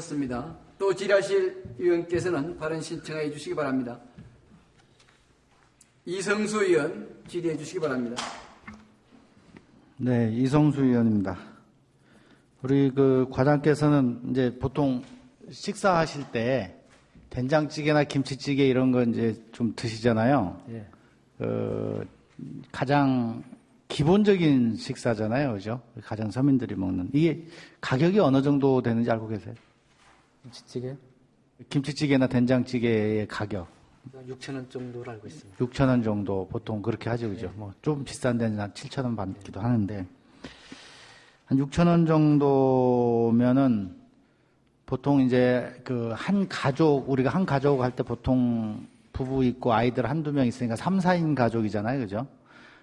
습니다. 또 질의하실 의원께서는 발언 신청해 주시기 바랍니다. 이성수 의원 질의해 주시기 바랍니다. 네, 이성수 의원입니다. 우리 그 과장께서는 이제 보통 식사하실 때 된장찌개나 김치찌개 이런 거 이제 좀 드시잖아요. 예. 그 가장 기본적인 식사잖아요, 그죠? 가장 서민들이 먹는 이게 가격이 어느 정도 되는지 알고 계세요? 김치찌개 김치찌개나 된장찌개의 가격 6천 원 정도로 알고 있습니다. 6천 원 정도 보통 그렇게 하죠, 그죠? 뭐좀 비싼 데는 한 7천 원 받기도 하는데 한 6천 원 정도면은 보통 이제 그 한 가족 우리가 한 가족 할 때 보통 부부 있고 아이들 한두 명 있으니까 3, 4인 가족이잖아요. 그죠?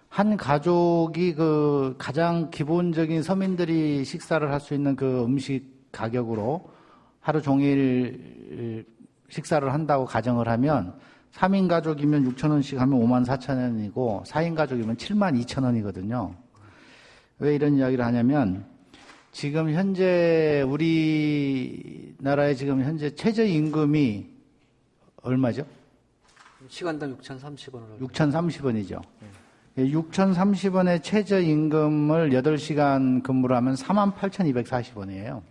한 가족이 그 가장 기본적인 서민들이 식사를 할 수 있는 그 음식 가격으로 하루 종일 식사를 한다고 가정을 하면 3인 가족이면 6천 원씩 하면 5만 4천 원이고 4인 가족이면 7만 2천 원이거든요. 왜 이런 이야기를 하냐면 지금 현재 우리나라의 지금 현재 최저 임금이 얼마죠? 시간당 6,030원으로 6,030원이죠. 6,030원의 최저 임금을 8시간 근무를 하면 48,240원이에요.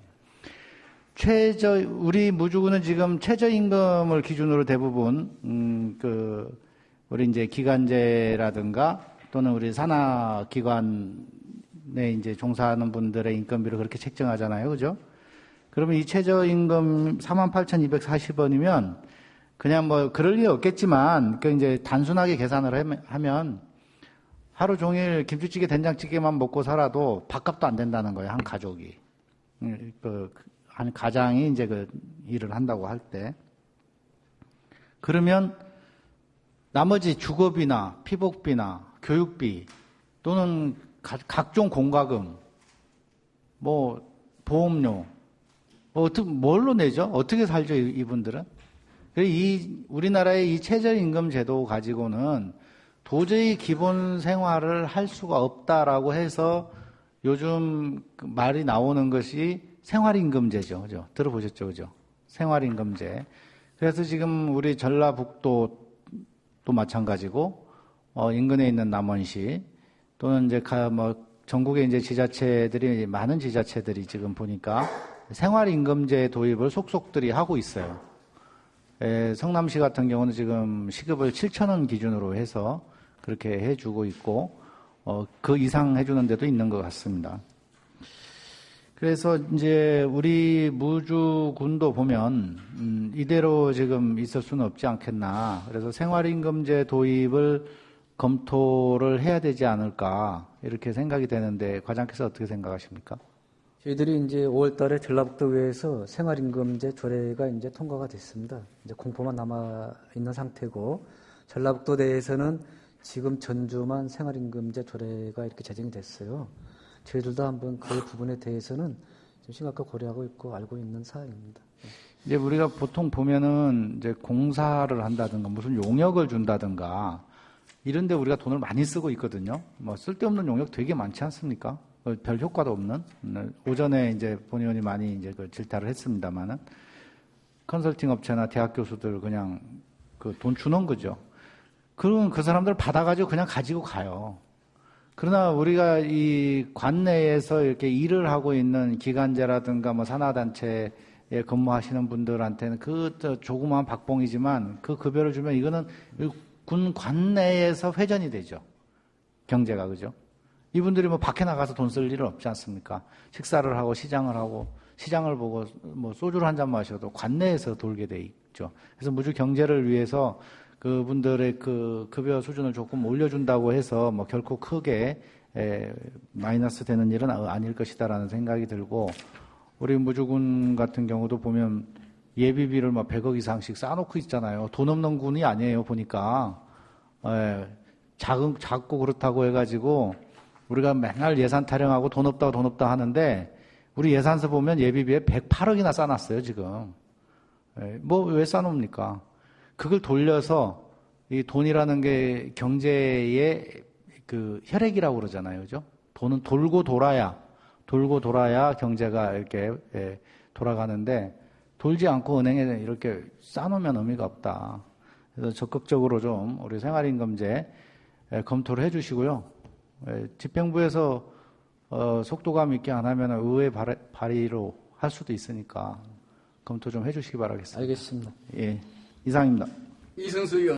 최저 우리 무주군은 지금 최저임금을 기준으로 대부분 음, 그 우리 이제 기관제라든가 또는 우리 산하 기관에 이제 종사하는 분들의 인건비를 그렇게 책정하잖아요, 그죠? 그러면 이 최저임금 48,240원이면 그냥 뭐 그럴 리 없겠지만 그 이제 단순하게 계산을 하면 하루 종일 김치찌개 된장찌개만 먹고 살아도 밥값도 안 된다는 거예요 한 가족이 그 한 가장이 이제 그 일을 한다고 할 때 그러면 나머지 주거비나 피복비나 교육비 또는 가, 각종 공과금 뭐 보험료 뭐 어떻게 뭘로 내죠? 어떻게 살죠 이분들은? 이 우리나라의 이 최저임금 제도 가지고는 도저히 기본 생활을 할 수가 없다라고 해서 요즘 그 말이 나오는 것이 생활임금제죠. 그죠? 들어보셨죠? 그죠? 생활임금제. 그래서 지금 우리 전라북도도 마찬가지고, 어, 인근에 있는 남원시 또는 이제 가, 뭐, 전국의 이제 지자체들이, 많은 지자체들이 지금 보니까 생활임금제 도입을 속속들이 하고 있어요. 에, 성남시 같은 경우는 지금 시급을 7천원 기준으로 해서 그렇게 해주고 있고, 어, 그 이상 해주는 데도 있는 것 같습니다. 그래서 이제 우리 무주군도 보면 음, 이대로 지금 있을 수는 없지 않겠나. 그래서 생활임금제 도입을 검토를 해야 되지 않을까 이렇게 생각이 되는데 과장께서 어떻게 생각하십니까? 저희들이 이제 5월달에 전라북도의회에서 생활임금제 조례가 이제 통과가 됐습니다. 이제 공포만 남아 있는 상태고 전라북도 내에서는 지금 전주만 생활임금제 조례가 이렇게 제정이 됐어요. 저희들도 한번 그 부분에 대해서는 좀 심각하게 고려하고 있고 알고 있는 사항입니다. 이제 우리가 보통 보면은 이제 공사를 한다든가 무슨 용역을 준다든가 이런데 우리가 돈을 많이 쓰고 있거든요. 뭐 쓸데없는 용역 되게 많지 않습니까? 어, 별 효과도 없는. 네, 오전에 이제 본 의원이 많이 이제 그 질타를 했습니다만은 컨설팅 업체나 대학 교수들 그냥 그 돈 주는 거죠. 그러면 그 사람들 받아가지고 그냥 가지고 가요. 그러나 우리가 이 관내에서 이렇게 일을 하고 있는 기관제라든가 뭐 산하단체에 근무하시는 분들한테는 그 조그마한 박봉이지만 그 급여를 주면 이거는 군 관내에서 회전이 되죠. 경제가 그죠? 이분들이 뭐 밖에 나가서 돈 쓸 일은 없지 않습니까? 식사를 하고 시장을 하고 시장을 보고 뭐 소주를 한 잔 마셔도 관내에서 돌게 돼 있죠. 그래서 무주 경제를 위해서 그분들의 그 급여 수준을 조금 올려준다고 해서 뭐 결코 크게 에, 마이너스 되는 일은 아닐 것이다라는 생각이 들고 우리 무주군 같은 경우도 보면 예비비를 막 100억 이상씩 쌓아놓고 있잖아요. 돈 없는 군이 아니에요 보니까 에, 작은 작고 그렇다고 해가지고 우리가 맨날 예산 타령하고 돈 없다 돈 없다 하는데 우리 예산서 보면 예비비에 108억이나 쌓아놨어요 지금. 뭐왜 쌓아놓습니까? 그걸 돌려서 이 돈이라는 게 경제의 그 혈액이라고 그러잖아요. 그죠? 돈은 돌고 돌아야, 돌고 돌아야 경제가 이렇게 예, 돌아가는데 돌지 않고 은행에 이렇게 쌓아놓으면 의미가 없다. 그래서 적극적으로 좀 우리 생활임금제 에, 검토를 해 주시고요. 에, 집행부에서 어, 속도감 있게 안 하면 의회 발의- 발의로 할 수도 있으니까 검토 좀 해 주시기 바라겠습니다. 알겠습니다. 예, 이상입니다. 이승수 의원.